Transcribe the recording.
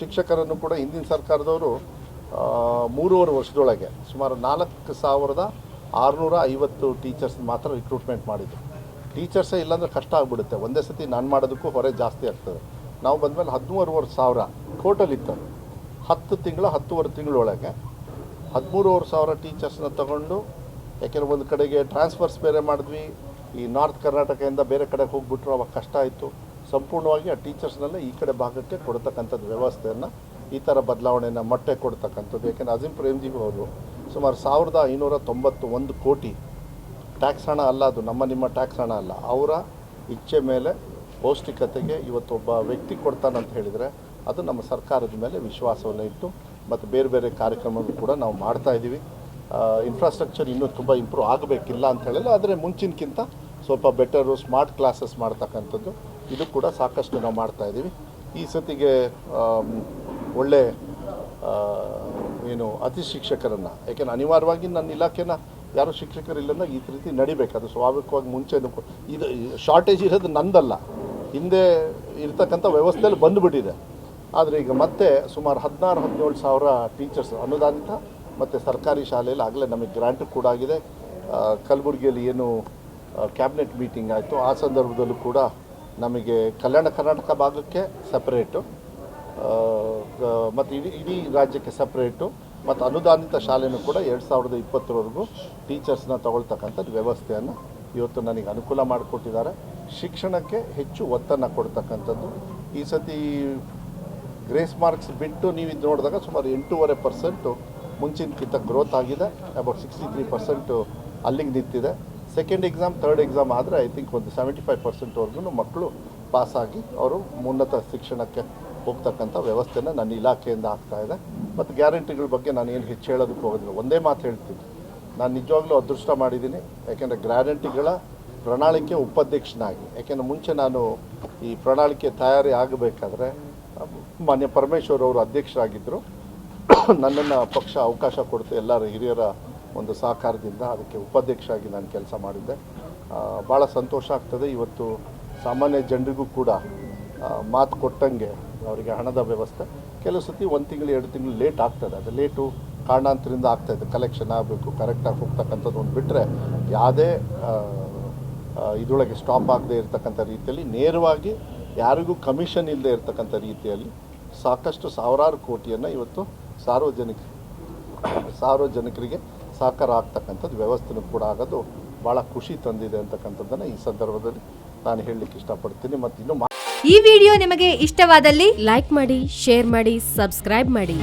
ಶಿಕ್ಷಕರನ್ನು ಕೂಡ ಹಿಂದಿನ ಸರ್ಕಾರದವರು ಮೂರುವರೆ ವರ್ಷದೊಳಗೆ ಸುಮಾರು ನಾಲ್ಕು ಸಾವಿರದ ಆರುನೂರ ಐವತ್ತು ಟೀಚರ್ಸ್ ಮಾತ್ರ ರಿಕ್ರೂಟ್ಮೆಂಟ್ ಮಾಡಿದ್ರು. ಟೀಚರ್ಸೇ ಇಲ್ಲಾಂದರೆ ಕಷ್ಟ ಆಗಿಬಿಡುತ್ತೆ. ಒಂದೇ ಸತಿ ನಾನು ಮಾಡೋದಕ್ಕೂ ಹೊರೆ ಜಾಸ್ತಿ ಆಗ್ತದೆ. ನಾವು ಬಂದಮೇಲೆ ಹದಿಮೂರುವರೆ ಸಾವಿರ ಟೋಟಲ್ ಇತ್ತು ಹತ್ತು ತಿಂಗಳು, ಹತ್ತುವರೆ ತಿಂಗಳೊಳಗೆ ಹದಿಮೂರುವರೆ ಸಾವಿರ ಟೀಚರ್ಸ್ನ ತಗೊಂಡು, ಯಾಕೆಂದರೆ ಒಂದು ಕಡೆಗೆ ಟ್ರಾನ್ಸ್ಫರ್ಸ್ ಬೇರೆ ಮಾಡಿದ್ವಿ. ಈ ನಾರ್ತ್ ಕರ್ನಾಟಕದಿಂದ ಬೇರೆ ಕಡೆಗೆ ಹೋಗ್ಬಿಟ್ರು, ಅವಾಗ ಕಷ್ಟ ಆಯಿತು. ಸಂಪೂರ್ಣವಾಗಿ ಆ ಟೀಚರ್ಸ್ನಲ್ಲೇ ಈ ಕಡೆ ಭಾಗಕ್ಕೆ ಕೊಡ್ತಕ್ಕಂಥದ್ದು ವ್ಯವಸ್ಥೆಯನ್ನು ಈ ಥರ ಬದಲಾವಣೆಯನ್ನು ಮೊಟ್ಟೆ ಕೊಡ್ತಕ್ಕಂಥದ್ದು. ಯಾಕೆಂದರೆ ಅಜಿಂ ಪ್ರೇಮ್ಜಿ ಅವರು ಸುಮಾರು ಸಾವಿರದ ಐನೂರ ತೊಂಬತ್ತು ಒಂದು ಕೋಟಿ ಟ್ಯಾಕ್ಸ್ ಹಣ ಅಲ್ಲ ಅದು, ನಮ್ಮ ನಿಮ್ಮ ಟ್ಯಾಕ್ಸ್ ಹಣ ಅಲ್ಲ. ಅವರ ಇಚ್ಛೆ ಮೇಲೆ ಪೌಷ್ಟಿಕತೆಗೆ ಇವತ್ತು ಒಬ್ಬ ವ್ಯಕ್ತಿ ಕೊಡ್ತಾನಂತ ಹೇಳಿದರೆ ಅದು ನಮ್ಮ ಸರ್ಕಾರದ ಮೇಲೆ ವಿಶ್ವಾಸವನ್ನು ಇಟ್ಟು ಮತ್ತು ಬೇರೆ ಬೇರೆ ಕಾರ್ಯಕ್ರಮಗಳು ಕೂಡ ನಾವು ಮಾಡ್ತಾ ಇದ್ದೀವಿ. ಇನ್ಫ್ರಾಸ್ಟ್ರಕ್ಚರ್ ಇನ್ನೂ ತುಂಬ ಇಂಪ್ರೂವ್ ಆಗಬೇಕಿಲ್ಲ ಅಂತ ಹೇಳಿಲ್ಲ. ಆದರೆ ಮುಂಚಿನಕ್ಕಿಂತ ಸ್ವಲ್ಪ ಬೆಟರು ಸ್ಮಾರ್ಟ್ ಕ್ಲಾಸಸ್ ಮಾಡ್ತಕ್ಕಂಥದ್ದು. ಇದು ಕೂಡ ಸಾಕಷ್ಟು ನಾವು ಮಾಡ್ತಾ ಇದ್ದೀವಿ. ಈ ಸತಿಗೆ ಒಳ್ಳೆ ಏನು ಅತಿ ಶಿಕ್ಷಕರನ್ನು ಯಾಕೆಂದ್ರೆ ಅನಿವಾರ್ಯವಾಗಿ ನನ್ನ ಇಲಾಖೆನ ಯಾರು ಶಿಕ್ಷಕರಿಲ್ಲಂದ್ರೆ ಈ ರೀತಿ ನಡಿಬೇಕು. ಅದು ಸ್ವಾಭಾವಿಕವಾಗಿ ಮುಂಚೆ ಇದು ಶಾರ್ಟೇಜ್ ಇರೋದು ನಂದಲ್ಲ. ಹಿಂದೆ ಇರ್ತಕ್ಕಂಥ ವ್ಯವಸ್ಥೆಯಲ್ಲಿ ಬಂದುಬಿಟ್ಟಿದೆ. ಆದರೆ ಈಗ ಮತ್ತೆ ಸುಮಾರು ಹದಿನಾರು, ಹದಿನೇಳು ಸಾವಿರ ಟೀಚರ್ಸ್ ಅನುದಾನಿತ ಮತ್ತು ಸರ್ಕಾರಿ ಶಾಲೆಯಲ್ಲಿ ಆಗಲೇ ನಮಗೆ ಗ್ರ್ಯಾಂಟ್ ಕೂಡ ಆಗಿದೆ. ಕಲಬುರಗಿಯಲ್ಲಿ ಏನು ಕ್ಯಾಬಿನೆಟ್ ಮೀಟಿಂಗ್ ಆಯಿತು. ಆ ಸಂದರ್ಭದಲ್ಲೂ ಕೂಡ ನಮಗೆ ಕಲ್ಯಾಣ ಕರ್ನಾಟಕ ಭಾಗಕ್ಕೆ ಸಪ್ರೇಟು ಮತ್ತು ಇಡೀ ಇಡೀ ರಾಜ್ಯಕ್ಕೆ ಸಪ್ರೇಟು ಮತ್ತು ಅನುದಾನಿತ ಶಾಲೆನೂ ಕೂಡ ಎರಡು ಸಾವಿರದ ಇಪ್ಪತ್ತರವರೆಗೂ ಟೀಚರ್ಸ್ನ ತಗೊಳ್ತಕ್ಕಂಥದ್ದು ವ್ಯವಸ್ಥೆಯನ್ನು ಇವತ್ತು ನನಗೆ ಅನುಕೂಲ ಮಾಡಿಕೊಟ್ಟಿದ್ದಾರೆ. ಶಿಕ್ಷಣಕ್ಕೆ ಹೆಚ್ಚು ಒತ್ತನ್ನು ಕೊಡ್ತಕ್ಕಂಥದ್ದು. ಈ ಸತಿ ಗ್ರೇಸ್ ಮಾರ್ಕ್ಸ್ ಬಿಟ್ಟು ನೀವು ಇದು ನೋಡಿದಾಗ ಸುಮಾರು ಎಂಟೂವರೆ ಪರ್ಸೆಂಟು ಮುಂಚಿನಕ್ಕಿಂತ ಗ್ರೋತ್ ಆಗಿದೆ. ಅಬೌಟ್ ಸಿಕ್ಸ್ಟಿ ತ್ರೀ ಪರ್ಸೆಂಟು ಅಲ್ಲಿಗೆ ನಿಂತಿದೆ. ಸೆಕೆಂಡ್ ಎಕ್ಸಾಮ್ ಥರ್ಡ್ ಎಕ್ಸಾಮ್ ಆದರೆ ಐ ಥಿಂಕ್ ಒಂದು ಸೆವೆಂಟಿ ಫೈವ್ ಪರ್ಸೆಂಟ್ವರೆಗೂ ಮಕ್ಕಳು ಪಾಸಾಗಿ ಅವರು ಉನ್ನತ ಶಿಕ್ಷಣಕ್ಕೆ ಹೋಗ್ತಕ್ಕಂಥ ವ್ಯವಸ್ಥೆನ ನನ್ನ ಇಲಾಖೆಯಿಂದ ಆಗ್ತಾ ಇದೆ. ಮತ್ತು ಗ್ಯಾರಂಟಿಗಳ ಬಗ್ಗೆ ನಾನು ಏನು ಹೆಚ್ಚು ಹೇಳೋದಕ್ಕೆ ಹೋಗೋದಿಲ್ಲ. ಒಂದೇ ಮಾತು ಹೇಳ್ತೀನಿ. ನಾನು ನಿಜವಾಗ್ಲೂ ಅದೃಷ್ಟ ಮಾಡಿದ್ದೀನಿ. ಯಾಕೆಂದರೆ ಗ್ಯಾರಂಟಿಗಳ ಪ್ರಣಾಳಿಕೆ ಉಪಾಧ್ಯಕ್ಷನಾಗಿ. ಯಾಕೆಂದರೆ ಮುಂಚೆ ನಾನು ಈ ಪ್ರಣಾಳಿಕೆ ತಯಾರಿ ಆಗಬೇಕಾದ್ರೆ ಮಾನ್ಯ ಪರಮೇಶ್ವರ್ ಅವರು ಅಧ್ಯಕ್ಷರಾಗಿದ್ದರು. ನನ್ನನ್ನು ಪಕ್ಷ ಅವಕಾಶ ಕೊಡ್ತು. ಎಲ್ಲರ ಹಿರಿಯರ ಒಂದು ಸಹಕಾರದಿಂದ ಅದಕ್ಕೆ ಉಪಾಧ್ಯಕ್ಷರಾಗಿ ನಾನು ಕೆಲಸ ಮಾಡಿದ್ದೆ. ಭಾಳ ಸಂತೋಷ ಆಗ್ತದೆ. ಇವತ್ತು ಸಾಮಾನ್ಯ ಜನರಿಗೂ ಕೂಡ ಮಾತು ಕೊಟ್ಟಂಗೆ ಅವರಿಗೆ ಹಣದ ವ್ಯವಸ್ಥೆ. ಕೆಲವು ಸತಿ ಒಂದು ತಿಂಗಳು, ಎರಡು ತಿಂಗಳು ಲೇಟ್ ಆಗ್ತದೆ. ಅದು ಲೇಟು ಕಾರಣಾಂತರಿಂದ ಆಗ್ತಾಯಿದೆ ಕಲೆಕ್ಷನ್ ಆಗಬೇಕು ಕರೆಕ್ಟಾಗಿ ಹೋಗ್ತಕ್ಕಂಥದ್ದು ಒಂದು ಬಿಟ್ಟರೆ ಯಾವುದೇ ಇದರೊಳಗೆ ಸ್ಟಾಪ್ ಆಗದೆ ಇರತಕ್ಕಂಥ ರೀತಿಯಲ್ಲಿ ನೇರವಾಗಿ ಯಾರಿಗೂ ಕಮಿಷನ್ ಇಲ್ಲದೆ ಇರತಕ್ಕಂಥ ರೀತಿಯಲ್ಲಿ ಸಾಕಷ್ಟು ಸಾವಿರಾರು ಕೋಟಿಯನ್ನು ಇವತ್ತು ಸಾರ್ವಜನಿಕ, ಸಾರ್ವಜನಿಕರಿಗೆ ಸಹಕಾರ ಆಗ್ತಕ್ಕಂಥದ್ದು ವ್ಯವಸ್ಥೆನೂ ಕೂಡ ಆಗೋದು. ಭಾಳ ಖುಷಿ ತಂದಿದೆ ಅಂತಕ್ಕಂಥದ್ದನ್ನು ಈ ಸಂದರ್ಭದಲ್ಲಿ ನಾನು ಹೇಳಲಿಕ್ಕೆ ಇಷ್ಟಪಡ್ತೀನಿ. ಮತ್ತು ಇನ್ನೂ ಈ ವಿಡಿಯೋ ನಿಮಗೆ ಇಷ್ಟವಾದಲ್ಲಿ ಲೈಕ್ ಮಾಡಿ, ಶೇರ್ ಮಾಡಿ, ಸಬ್ಸ್ಕ್ರೈಬ್ ಮಾಡಿ.